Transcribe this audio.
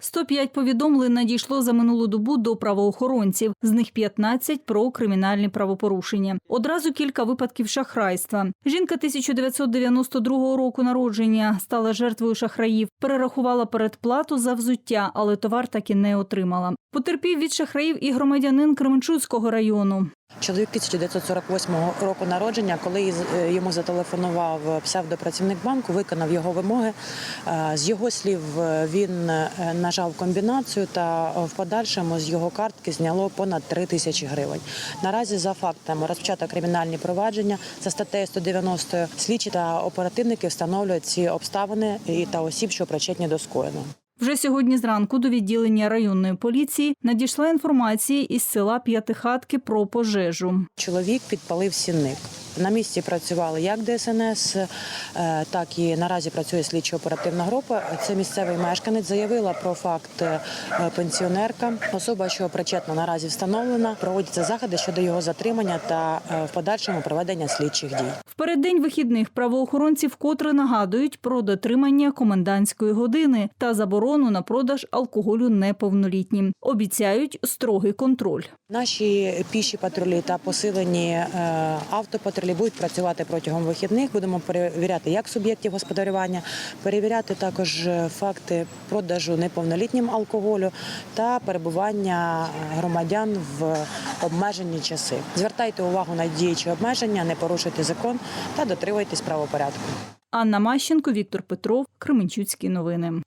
105 повідомлень надійшло за минулу добу до правоохоронців, з них 15 про кримінальні правопорушення. Одразу кілька випадків шахрайства. Жінка 1992 року народження стала жертвою шахраїв, перерахувала передплату за взуття, але товар так і не отримала. Потерпів від шахраїв і громадянин Кременчуцького району. Чоловік 1948 року народження, коли е, йому зателефонував псевдопрацівник банку, виконав його вимоги. Е, З його слів, е, він е, нажав комбінацію та е, в подальшому з його картки зняло понад 3 тисячі гривень. Наразі за фактами розпочато кримінальні провадження за статтею 190 слідчі та оперативники встановлюють ці обставини та осіб, що причетні до скоєного. Вже сьогодні зранку до відділення районної поліції надійшла інформація із села П'ятихатки про пожежу. Чоловік підпалив сінник. На місці працювали як ДСНС, е, так і наразі працює слідчо-оперативна група. Це місцевий мешканець заявила про факт е, пенсіонерка. Особа, що причетна наразі встановлена, проводяться заходи щодо його затримання та е, в подальшому проведення слідчих дій. В переддень вихідних правоохоронці вкотре нагадують про дотримання комендантської години та заборону на продаж алкоголю неповнолітнім. Обіцяють строгий контроль. Наші піші патрулі та посилені е, автопатрулі будуть працювати протягом вихідних. Будемо перевіряти як суб'єктів господарювання, перевіряти також е, факти продажу неповнолітнім алкоголю та перебування громадян в обмежені часи. Звертайте увагу на діючі обмеження, не порушуйте закон та дотримуйтесь правопорядку. Анна Мащенко, Віктор Петров, Кременчуцькі новини.